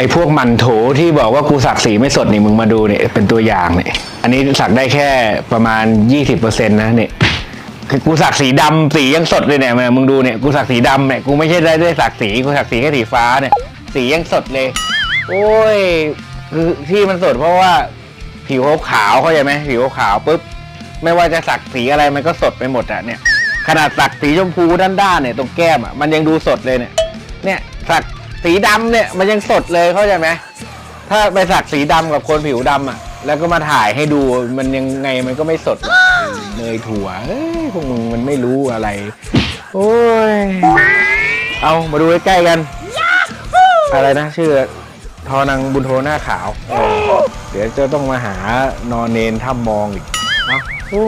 อ้พวกมันโถที่บอกว่ากูสักสีไม่สดนี่มึงมาดูเนี่ยเป็นตัวอย่างเนี่ย อันนี้สักได้แค่ประมาณ 20%นะเนี่ยคือกูสักสีดำสียังสดเลยเนี่ยมึงดูเนี่ยกูสักสีดำเนี่ยกูไม่ใช่ได้ได้สักสีกูสักสีแค่สีฟ้าเนี่ย สียังสดเลย โอ้ยคือที่มันสดเพราะว่าผิวขาวเข้าใจไหมผิวขาวปุ๊บไม่ว่าจะสักสีอะไรมันก็สดไปหมดอะเนี่ย ขนาดสักสีชมพูด้านๆเนี่ยตรงแก้มอะมันยังดูสดเลยเนี่ย เนี่ยสัก สีดำเนี่ยมันยังสดเลยเข้าใจไหมถ้าไปสักสีดำกับคนผิวดำอะ แล้วก็มาถ่ายให้ดูมันยังไงมันก็ไม่สดหรอกเนยถั่วเฮ้ยพวกมึงมันไม่รู้อะไร โอ้ย เอามาดูใกล้ๆกัน อะไรนะชื่อทอนังบุญโทหน้าขาวเออเดี๋ยวจะต้องมาหานอนเนนถ้ำมองอีกเอาโอ้